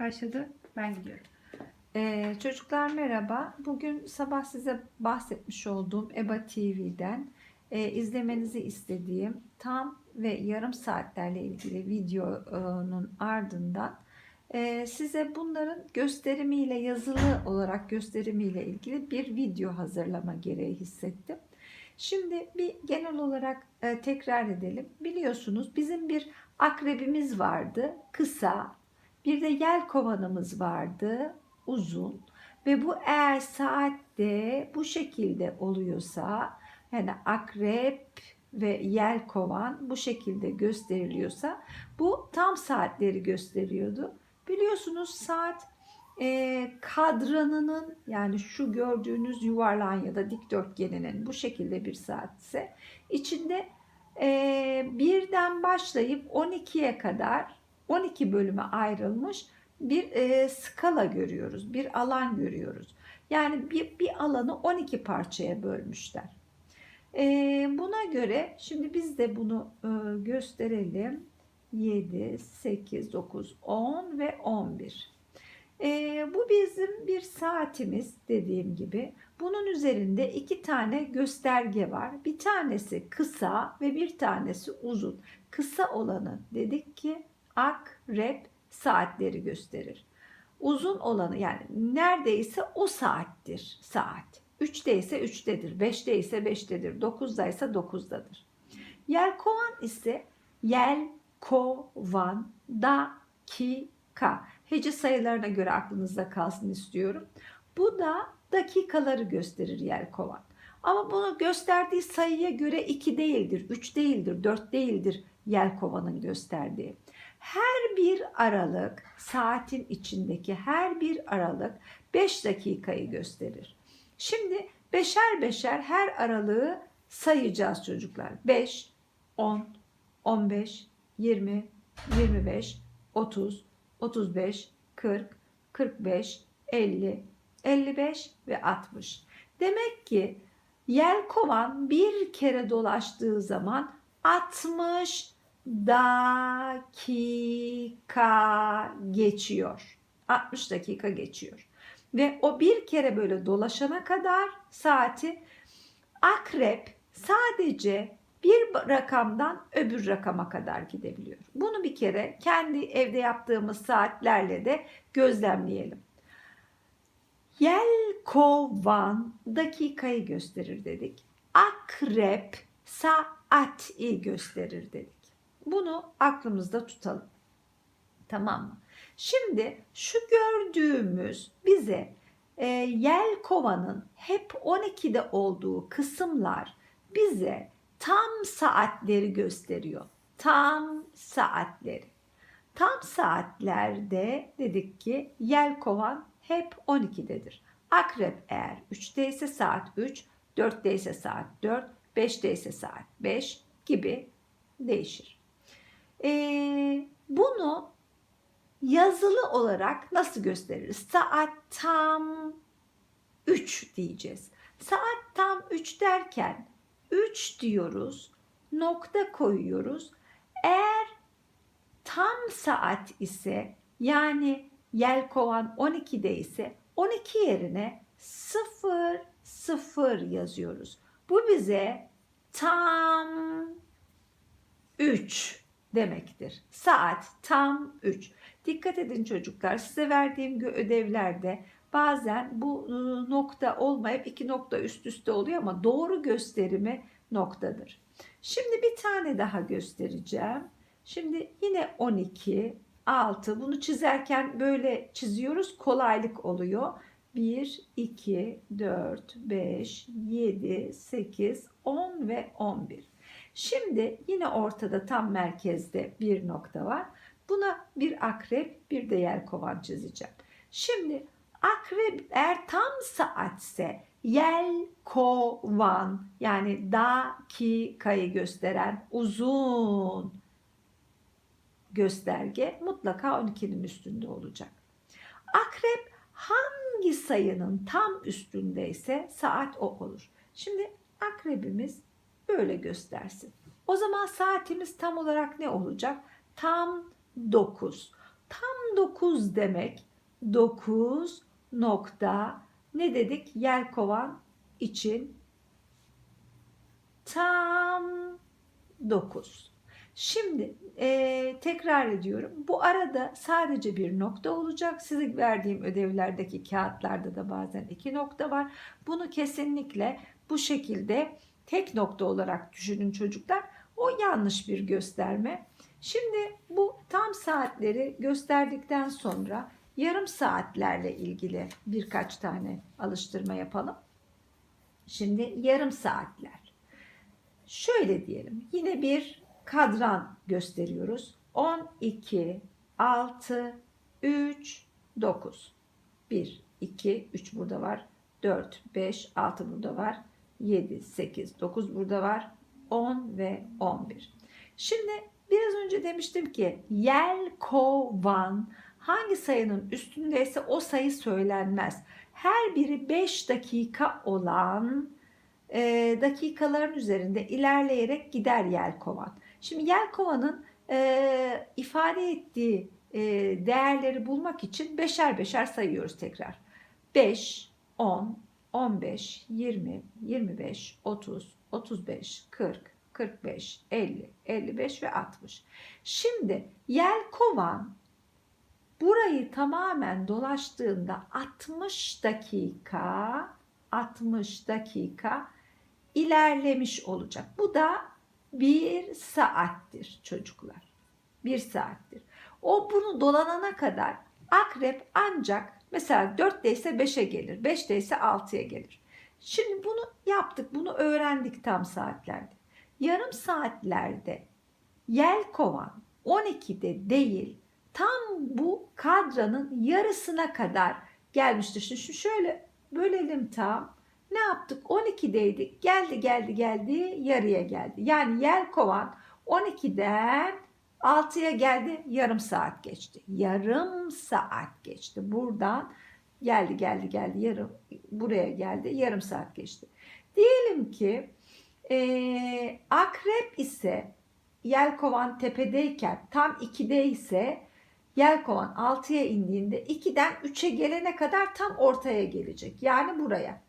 Başladı. Ben gidiyorum. Ee, çocuklar merhaba. Bugün sabah size bahsetmiş olduğum EBA TV'den e, izlemenizi istediğim tam ve yarım saatlerle ilgili videonun ardından e, size bunların gösterimiyle yazılı olarak gösterimiyle ilgili bir video hazırlama gereği hissettim. Şimdi bir genel olarak e, tekrar edelim. Biliyorsunuz bizim bir akrebimiz vardı, kısa. Bir de yel kovanımız vardı, uzun. Ve bu eğer saatte bu şekilde oluyorsa, yani akrep ve yel kovan bu şekilde gösteriliyorsa, bu tam saatleri gösteriyordu. Biliyorsunuz saat e, kadranının yani şu gördüğünüz yuvarlağın ya da dikdörtgeninin bu şekilde bir saatse içinde e, birden başlayıp 12'ye kadar 12 bölüme ayrılmış bir e, skala görüyoruz, bir alan görüyoruz. Yani bir, bir alanı 12 parçaya bölmüşler. E, buna göre şimdi biz de bunu e, gösterelim. 7, 8, 9, 10 ve 11. E, bu bizim bir saatimiz dediğim gibi. Bunun üzerinde iki tane gösterge var. Bir tanesi kısa ve bir tanesi uzun. Kısa olanı dedik ki akrep saatleri gösterir. Uzun olanı yani neredeyse o saattir saat. 3'te ise 3'tedir, 5'te ise 5'tedir, 9'da ise 9'dadır. Yelkovan ise yel, kovan, dakika. Hece sayılarına göre aklınızda kalsın istiyorum. Bu da dakikaları gösterir yelkovan. Ama bunu gösterdiği sayıya göre 2 değildir, 3 değildir, 4 değildir yelkovanın gösterdiği. Her bir aralık saatin içindeki her bir aralık 5 dakikayı gösterir. Şimdi beşer beşer her aralığı sayacağız çocuklar. 5, 10, 15, 20, 25, 30, 35, 40, 45, 50, 55 ve 60. Demek ki yelkovan bir kere dolaştığı zaman 60 dakika geçiyor. 60 dakika geçiyor. Ve o bir kere böyle dolaşana kadar saati akrep sadece bir rakamdan öbür rakama kadar gidebiliyor. Bunu bir kere kendi evde yaptığımız saatlerle de gözlemleyelim. Yelkovan dakikayı gösterir dedik. Akrep saati gösterir dedik. Bunu aklımızda tutalım. Tamam mı? Şimdi şu gördüğümüz bize e, yel kovanın hep 12'de olduğu kısımlar bize tam saatleri gösteriyor. Tam saatleri. Tam saatlerde dedik ki yel kovan hep 12'dedir. Akrep eğer 3'te ise saat 3, 4'te ise saat 4, 5'te ise saat 5 gibi değişir. Ee, bunu yazılı olarak nasıl gösteririz? Saat tam 3 diyeceğiz. Saat tam 3 derken 3 diyoruz, nokta koyuyoruz. Eğer tam saat ise yani yelkovan 12'de ise 12 yerine 0 0 yazıyoruz. Bu bize tam 3 demektir. Saat tam 3. Dikkat edin çocuklar size verdiğim ödevlerde bazen bu ıı, nokta olmayıp iki nokta üst üste oluyor ama doğru gösterimi noktadır. Şimdi bir tane daha göstereceğim. Şimdi yine 12, 6 bunu çizerken böyle çiziyoruz kolaylık oluyor. 1, 2, 4, 5, 7, 8, 10 ve 11. Şimdi yine ortada tam merkezde bir nokta var. Buna bir akrep bir de yelkovan çizeceğim. Şimdi akrep eğer tam saatse yelkovan yani dakikayı gösteren uzun gösterge mutlaka 12'nin üstünde olacak. Akrep hangi sayının tam üstündeyse saat o olur. Şimdi akrebimiz böyle göstersin. O zaman saatimiz tam olarak ne olacak? Tam 9. Tam 9 demek. 9 nokta ne dedik? Yelkovan için tam 9. Şimdi e, tekrar ediyorum. Bu arada sadece bir nokta olacak. Size verdiğim ödevlerdeki kağıtlarda da bazen iki nokta var. Bunu kesinlikle bu şekilde tek nokta olarak düşünün çocuklar. O yanlış bir gösterme. Şimdi bu tam saatleri gösterdikten sonra yarım saatlerle ilgili birkaç tane alıştırma yapalım. Şimdi yarım saatler. Şöyle diyelim. Yine bir kadran gösteriyoruz. 12, 6, 3, 9. 1, 2, 3 burada var. 4, 5, 6 burada var. 7, 8, 9 burada var. 10 ve 11. Şimdi biraz önce demiştim ki yelkovan hangi sayının üstündeyse o sayı söylenmez. Her biri 5 dakika olan e, dakikaların üzerinde ilerleyerek gider yelkovan. Şimdi yelkovanın e, ifade ettiği e, değerleri bulmak için beşer beşer sayıyoruz tekrar. 5, 10, 15, 20, 25, 30, 35, 40, 45, 50, 55 ve 60. Şimdi yelkovan burayı tamamen dolaştığında 60 dakika 60 dakika ilerlemiş olacak. Bu da bir saattir çocuklar. Bir saattir. O bunu dolanana kadar akrep ancak mesela 4'te ise 5'e gelir. 5'te ise 6'ya gelir. Şimdi bunu yaptık. Bunu öğrendik tam saatlerde. Yarım saatlerde yelkovan 12'de değil tam bu kadranın yarısına kadar gelmiştir. Şimdi şöyle bölelim tam. Ne yaptık? 12'deydik. Geldi geldi geldi yarıya geldi. Yani yelkovan 12'den 6'ya geldi yarım saat geçti. Yarım saat geçti. Buradan geldi geldi geldi yarım buraya geldi yarım saat geçti. Diyelim ki e, akrep ise yelkovan tepedeyken tam 2'de ise yelkovan 6'ya indiğinde 2'den 3'e gelene kadar tam ortaya gelecek. Yani buraya.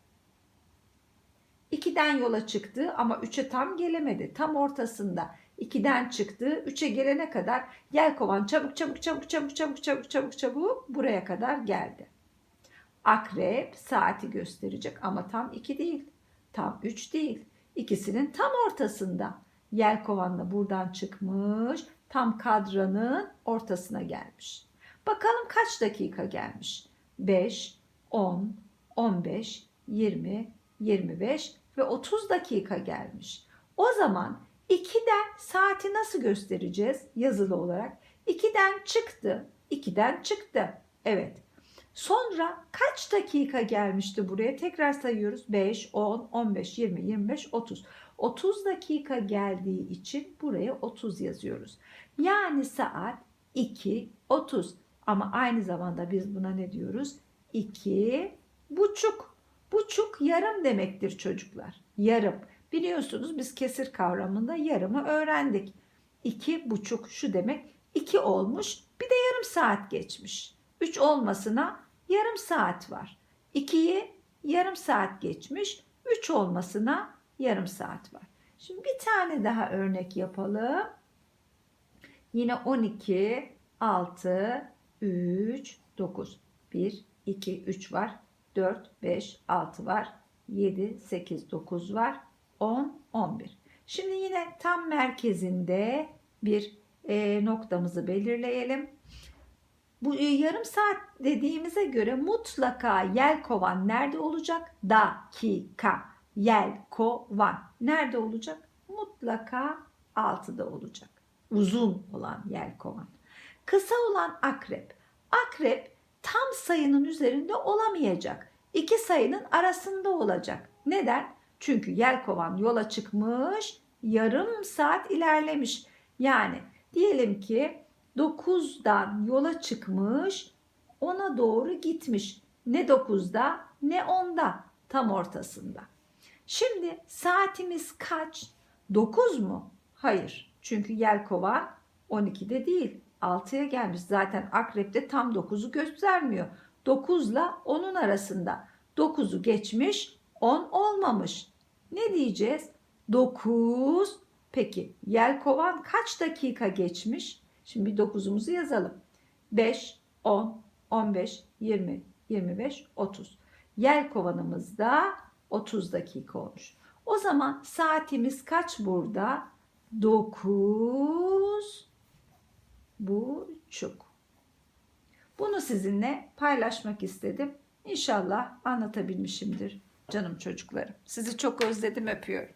2'den yola çıktı ama 3'e tam gelemedi. Tam ortasında 2'den çıktı. 3'e gelene kadar yelkovan çabuk çabuk çabuk çabuk çabuk çabuk çabuk çabuk buraya kadar geldi. Akrep saati gösterecek ama tam 2 değil. Tam 3 değil. İkisinin tam ortasında. Yelkovan da buradan çıkmış. Tam kadranın ortasına gelmiş. Bakalım kaç dakika gelmiş? 5, 10, 15, 20, 25 ve 30 dakika gelmiş. O zaman 2'den saati nasıl göstereceğiz yazılı olarak? 2'den çıktı. 2'den çıktı. Evet. Sonra kaç dakika gelmişti buraya? Tekrar sayıyoruz. 5, 10, 15, 20, 25, 30. 30 dakika geldiği için buraya 30 yazıyoruz. Yani saat 2, 30. Ama aynı zamanda biz buna ne diyoruz? 2 buçuk. Buçuk yarım demektir çocuklar. Yarım. Biliyorsunuz biz kesir kavramında yarımı öğrendik. İki buçuk şu demek. iki olmuş bir de yarım saat geçmiş. Üç olmasına yarım saat var. İkiyi yarım saat geçmiş. Üç olmasına yarım saat var. Şimdi bir tane daha örnek yapalım. Yine 12, 6, 3, 9. 1, 2, 3 var. 4, 5, 6 var. 7, 8, 9 var. 10, 11. Şimdi yine tam merkezinde bir e, noktamızı belirleyelim. Bu e, yarım saat dediğimize göre mutlaka yelkovan nerede olacak? Dakika. Yelkovan. Nerede olacak? Mutlaka altıda olacak. Uzun olan yelkovan. Kısa olan akrep. Akrep tam sayının üzerinde olamayacak. İki sayının arasında olacak. Neden? Çünkü yelkovan yola çıkmış, yarım saat ilerlemiş. Yani diyelim ki 9'dan yola çıkmış, 10'a doğru gitmiş. Ne 9'da ne 10'da tam ortasında. Şimdi saatimiz kaç? 9 mu? Hayır. Çünkü yelkovan 12'de değil. 6'ya gelmiş. Zaten akrepte tam 9'u göstermiyor. 9 ile 10'un arasında. 9'u geçmiş 10 olmamış. Ne diyeceğiz? 9. Peki yelkovan kaç dakika geçmiş? Şimdi bir 9'umuzu yazalım. 5, 10, 15, 20, 25, 30. Yelkovanımızda 30 dakika olmuş. O zaman saatimiz kaç burada? 9 buçuk. Bunu sizinle paylaşmak istedim. İnşallah anlatabilmişimdir canım çocuklarım. Sizi çok özledim öpüyorum.